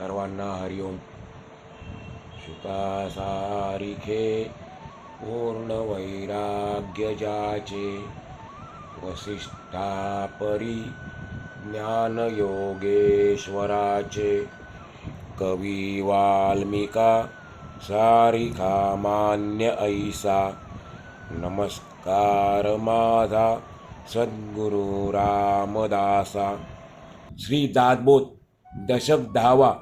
सर्वांना हरिओम शुकासारिखे पूर्ण वैराग्यजाचे वसिष्ठापरी ज्ञानयोगेश्वराचे कवी वाल्मिका सारिका मान्य ऐसा. नमस्कार माझा सद्गुरु रामदासा. श्री दादबोध दशक दहावा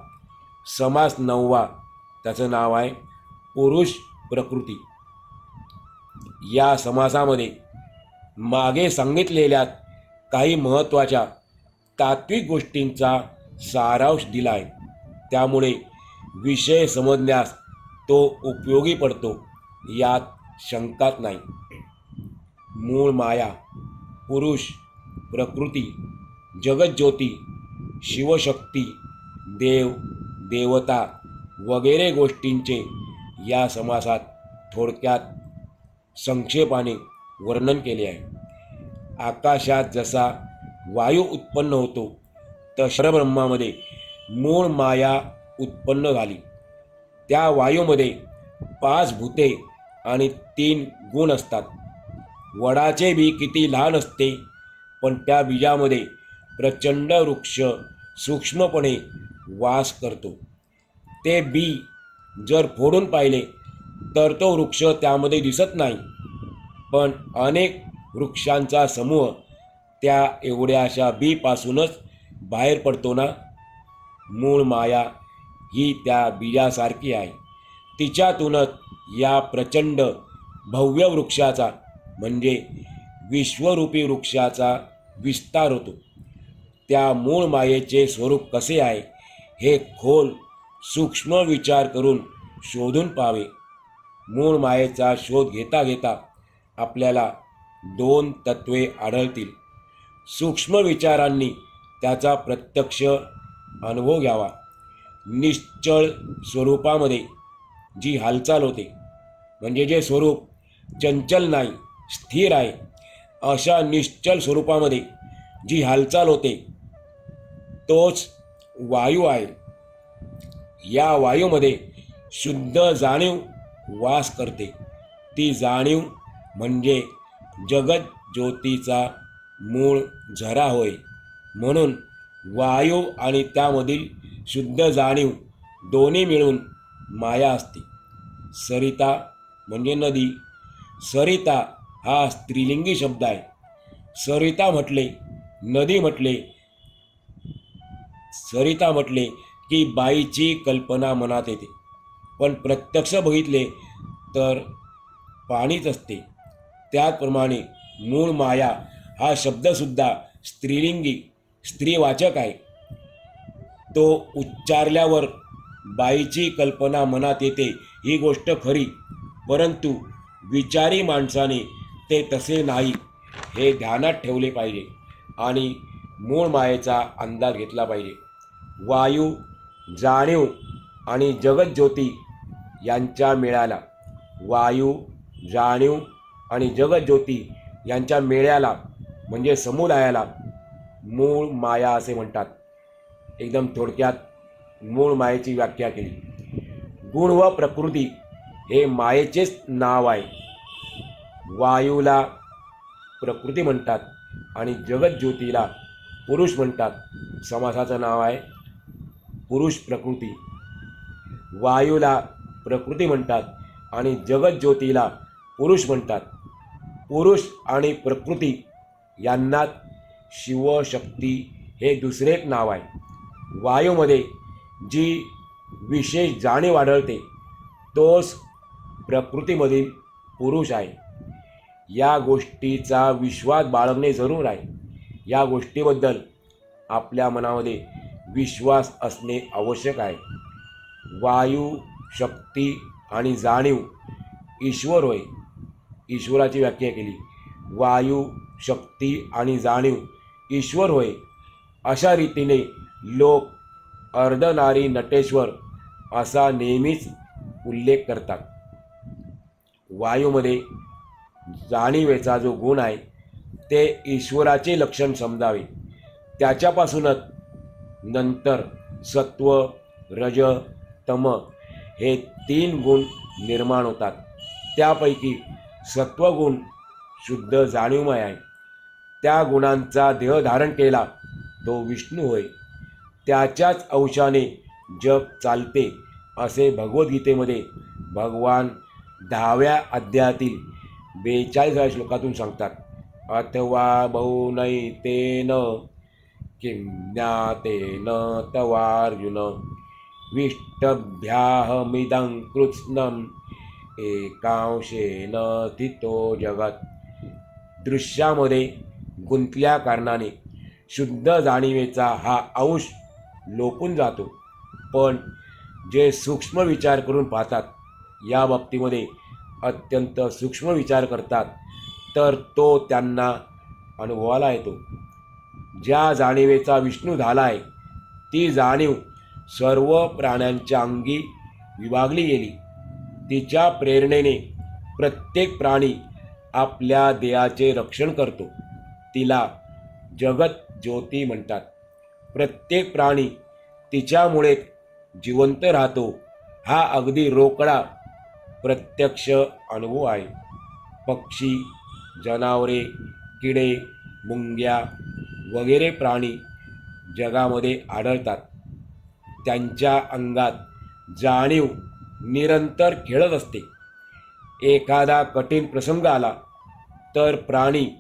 समास नववा त्याचं नाव आहे पुरुष प्रकृती. या समासामध्ये मागे सांगितलेल्या काही महत्त्वाच्या तात्विक गोष्टींचा सारांश दिला आहे त्यामुळे विषय समजण्यास तो उपयोगी पडतो यात शंकाच नाही. मूळ माया पुरुष प्रकृती जगज्योती शिवशक्ती देव देवता वगैरे गोष्टींचे या समासात थोडक्यात संक्षेपाने वर्णन केले आहे. आकाशात जसा वायू उत्पन्न होतो तशा ब्रह्मामध्ये मूळ माया उत्पन्न झाली. त्या वायूमध्ये पाच भूते आणि तीन गुण असतात. वडाचे बी किती लहान असते पण त्या बीजामध्ये प्रचंड वृक्ष सूक्ष्मपणे वास करतो. ते बी जर फोडून पाहिले तर तो वृक्ष त्यामध्ये दिसत नाही. पण अनेक वृक्षांचा समूह त्या एवढ्याशा बीपासूनच बाहेर पडतो ना? मूळ माया ही त्या बीजासारखी आहे. तिच्यातूनच या प्रचंड भव्य वृक्षाचा म्हणजे विश्वरूपी वृक्षाचा विस्तार होतो. त्या मूळ मायेचे स्वरूप कसे आहे? हे खोल सूक्ष्म विचार करून शोधून पाहावे मूळ मायेचा शोध घेता घेता आपल्याला दोन तत्वे आढळतील. सूक्ष्म विचारांनी त्याचा प्रत्यक्ष अनुभव घ्यावा. निश्चळ स्वरूपामध्ये जी हालचाल होते म्हणजे जे स्वरूप चंचल नाही स्थिर आहे अशा निश्चल स्वरूपामध्ये जी हालचाल होते तोच वायू आहे. या वायूमध्ये शुद्ध जाणीव वास करते. ती जाणीव म्हणजे जगत ज्योतीचा मूळ झरा होय. म्हणून वायू आणि त्यामधील शुद्ध जाणीव दोन्ही मिळून माया असते. सरिता म्हणजे नदी. सरिता हा स्त्रीलिंगी शब्द आहे. सरिता म्हटले नदी म्हटले सरिता म्हटले की बाईची कल्पना मनात येते. पण प्रत्यक्ष बघितले तर पाणीच असते. त्याचप्रमाणे मूळ माया हा शब्दसुद्धा स्त्रीलिंगी स्त्रीवाचक आहे. तो उच्चारल्यावर बाईची कल्पना मनात येते ही गोष्ट खरी परंतु विचारी माणसाने ते तसे नाही हे ध्यानात ठेवले पाहिजे आणि मूळ मायेचा अंदाज घेतला पाहिजे. वायू जाणीव आणि जगज्योती यांच्या मेळ्याला. वायू जाणीव आणि जगज्योती यांच्या मेळ्याला म्हणजे समुदायाला मूळ माया असे म्हणतात. एकदम थोडक्यात मूळ मायेची व्याख्या केली. गुण व प्रकृती हे मायेचेच नाव आहे. वायूला प्रकृती म्हणतात आणि जगज्योतीला पुरुष म्हणतात. समासाचं नाव आहे पुरुष प्रकृती. वायूला प्रकृती म्हणतात आणि जगज्योतीला पुरुष म्हणतात. पुरुष आणि प्रकृती यांना शिवशक्ती हे दुसरे एक नाव आहे. वायूमध्ये जी विशेष जाणीव आढळते तोच प्रकृतीमधील पुरुष आहे. या गोष्टीचा विश्वास बाळगणे जरूर आहे. या गोष्टीबद्दल आपल्या मनामध्ये विश्वास असणे आवश्यक आहे. वायू शक्ती आणि जाणीव ईश्वर होय. ईश्वराची व्याख्या केली. वायू शक्ती आणि जाणीव ईश्वर होय. अशा रीतीने लोक अर्धनारी नटेश्वर असा नेहमीच उल्लेख करतात. वायूमध्ये जाणीवेचा जो गुण आहे ते ईश्वराचे लक्षण समजावे. त्याच्यापासूनच नंतर सत्व रज तम हे तीन गुण निर्माण होतात. त्यापैकी सत्वगुण शुद्ध जाणीवमय आहे. त्या गुणांचा देह धारण केला तो विष्णू होय. त्याच्याच अंशाने जप चालते असे भगवद्गीतेमध्ये भगवान दहाव्या अध्यायातील बेचाळीसाव्या श्लोकातून सांगतात. अथवा बहुनैतेन किं ज्ञातेन तवार्जुन। विष्टभ्याहमिदं कृत्स्नम् एकांशेन स्थितो जगत। दृश्यामध्ये गुंतल्या कारणाने शुद्ध जाणीवेचा हा अंश लोपून जातो. पण जे सूक्ष्म विचार करून पाहतात या बाबतीमध्ये अत्यंत सूक्ष्म विचार करतात तर तो त्यांना अनुभवाला येतो. ज्या जाणीवेचा विष्णू झाला आहे ती जाणीव सर्व प्राण्यांच्या अंगी विभागली गेली. तिच्या प्रेरणेने प्रत्येक प्राणी आपल्या देहाचे रक्षण करतो. तिला जगत ज्योती म्हणतात. प्रत्येक प्राणी तिच्यामुळे जिवंत राहतो हा अगदी रोकडा प्रत्यक्ष अनुभव आहे. पक्षी जनावरे किडे मुंग्या वगैरे प्राणी जगामध्ये आढळतात. त्यांच्या अंगात जाणीव निरंतर खेळत असते. एखादा कठीण प्रसंग आला तर प्राणी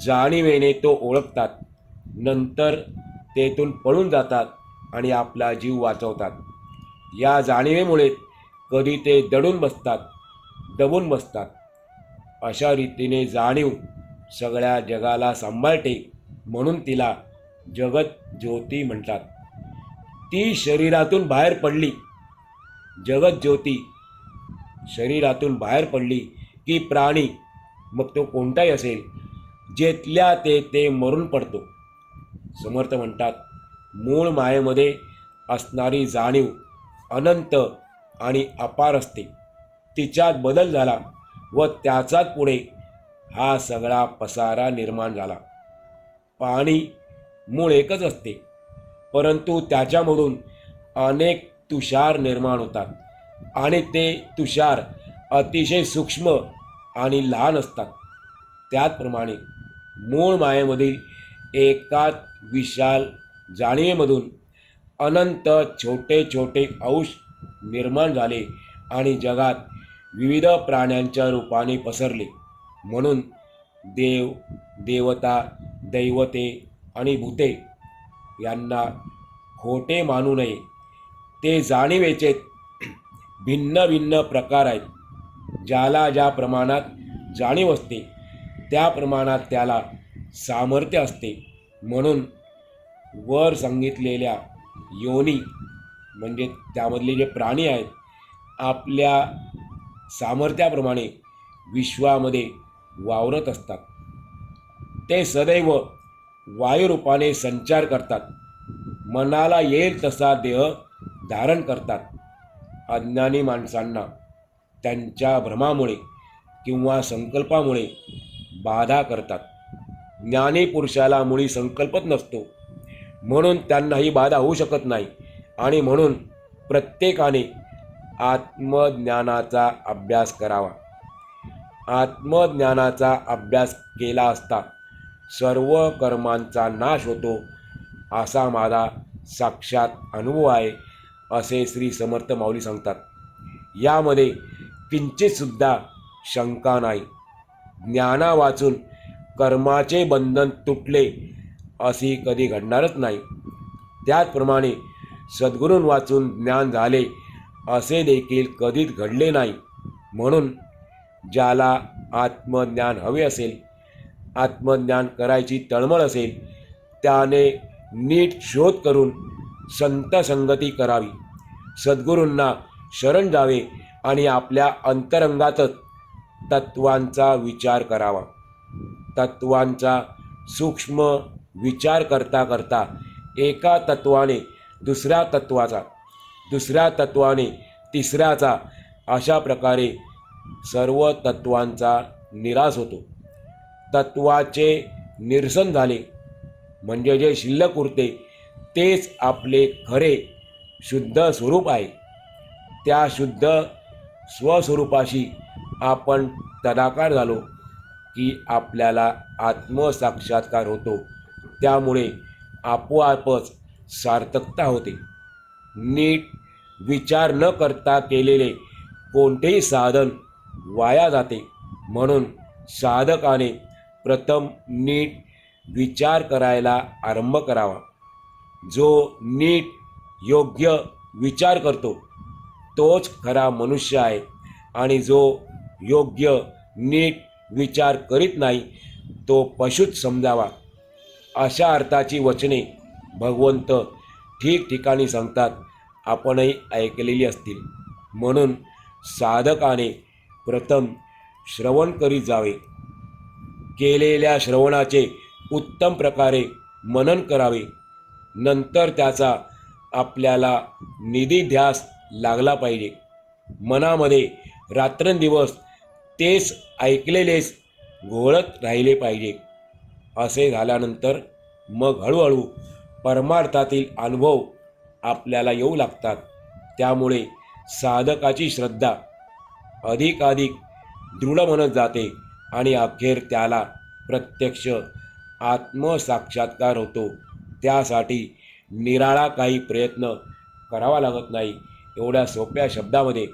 जाणीवेने तो ओळखतात. नंतर तेथून पळून जातात आणि आपला जीव वाचवतात. या जाणीवेमुळे कधी ते दडून बसतात दबून बसतात. अशा रीतीने जाणीव सगळ्या जगाला सांभाळते. म्हणून तिला जगत ज्योती म्हणतात. ती शरीरातून बाहेर पडली. जगत ज्योती शरीरातून बाहेर पडली की प्राणी मग तो कोणताही असेल जेथल्या ते ते मरून पडतो. समर्थ म्हणतात मूळ मायेमध्ये असणारी जाणीव अनंत आणि अपार असते. तिच्यात बदल झाला व त्याचाच पुढे हा सगळा पसारा निर्माण झाला. पाणी मूळ एकच असते. परंतु त्याच्यामधून अनेक तुषार निर्माण होतात आणि ते तुषार अतिशय सूक्ष्म आणि लहान असतात. त्याचप्रमाणे मूळ मायेमधील एकाच विशाल जाणीवेमधून अनंत छोटे छोटे अंश निर्माण झाले आणि जगात विविध प्राण्यांच्या रूपाने पसरले. म्हणून देव देवता दैवते आणि भूते यांना खोटे मानू नये. ते जाणीवेचे भिन्न भिन्न प्रकार आहेत ज्याला ज्या प्रमाणात जाणीव असते त्या प्रमाणात त्याला सामर्थ्य असते. म्हणून वर सांगितलेल्या योनी म्हणजे त्यामधले जे प्राणी आहेत आपल्या सामर्थ्याप्रमाणे विश्वामध्ये वावरत असतात. ते सदैव वायुरूपाने संचार करतात. मनाला येईल तसा देह धारण करतात. अज्ञानी माणसांना त्यांच्या भ्रमामुळे किंवा संकल्पामुळे बाधा करतात. ज्ञानी पुरुषाला मुळी संकल्पच नसतो. म्हणून त्यांना ही बाधा होऊ शकत नाही आणि म्हणून प्रत्येकाने आत्मज्ञानाचा अभ्यास करावा. आत्मज्ञानाचा अभ्यास केला असता सर्व कर्मांचा नाश होतो असा माझा साक्षात अनुभव आहे असे श्री समर्थ माऊली सांगतात. यामध्ये किंचितसुद्धा शंका नाही. ज्ञाना वाचून कर्माचे बंधन तुटले असे कधी घडणारच नाही. त्याचप्रमाणे सद्गुरूं वाचून ज्ञान झाले असे देखील कधीच घडले नाही. म्हणून ज्याला आत्मज्ञान हवे असेल आत्मज्ञान करायची तळमळ असेल त्याने नीट शोध करून संतसंगती करावी. सद्गुरूंना शरण जावे आणि आपल्या अंतरंगातच तत्वांचा विचार करावा. तत्वांचा सूक्ष्म विचार करता करता एका तत्वाने दुसऱ्या तत्वाचा दुसऱ्या तत्वाने तिसऱ्याचा अशा प्रकारे सर्व तत्वांचा निराश होतो. तत्वाचे निरसन झाले. म्हणजे जे शिल्लक उरते तेच आपले खरे शुद्ध स्वरूप आहे. त्या शुद्ध स्वस्वरूपाशी आपण तदाकार झालो की आपल्याला आत्मसाक्षात्कार होतो. त्यामुळे आपोआपच सार्थकता होते. नीट विचार न करता केलेले कोणतेही साधन वाया जाते. म्हणून साधकाने प्रथम नीट विचार करायला आरंभ करावा. जो नीट योग्य विचार करतो तोच खरा मनुष्य आहे. आणि जो योग्य नीट विचार करीत नाही तो पशुच समजावा. अशा अर्थाची वचने भगवंत ठिकठिकाणी सांगतात आपणही ऐकलेली असतील. म्हणून साधकाने प्रथम श्रवण करीत जावे. केलेल्या श्रवणाचे उत्तम प्रकारे मनन करावे. नंतर त्याचा आपल्याला निधीध्यास लागला पाहिजे. मनामध्ये रात्रंदिवस तेच ऐकलेलेच घोळत राहिले पाहिजे. असे झाल्यानंतर मग हळूहळू परमार्थातील अनुभव आपल्याला येऊ लागतात. त्यामुळे साधकाची श्रद्धा अधिकाधिक दृढ म्हणत जाते. आणि अखेर त्याला प्रत्यक्ष आत्मसाक्षात्कार होतो. त्यासाठी निराळा काही प्रयत्न करावा लागत नाही. एवढ्या सोप्या शब्दामध्ये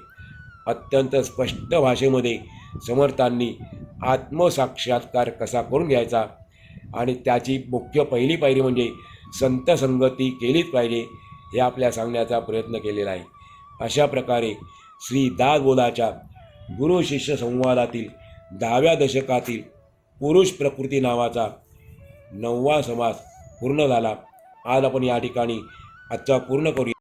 अत्यंत स्पष्ट भाषेमध्ये समर्थांनी आत्मसाक्षात्कार कसा करून घ्यायचा? आणि त्याची मुख्य पहिली पायरी म्हणजे संत संगती केलीच पाहिजे हे आपल्या सांगण्याचा प्रयत्न केलेला आहे. अशा प्रकारे श्री दासबोधाच्या गुरु शिष्य संवादातील दहाव्या दशकातील पुरुष प्रकृती नावाचा नववा समास पूर्ण झाला. आज आपण या ठिकाणी आजचा पूर्ण करूया.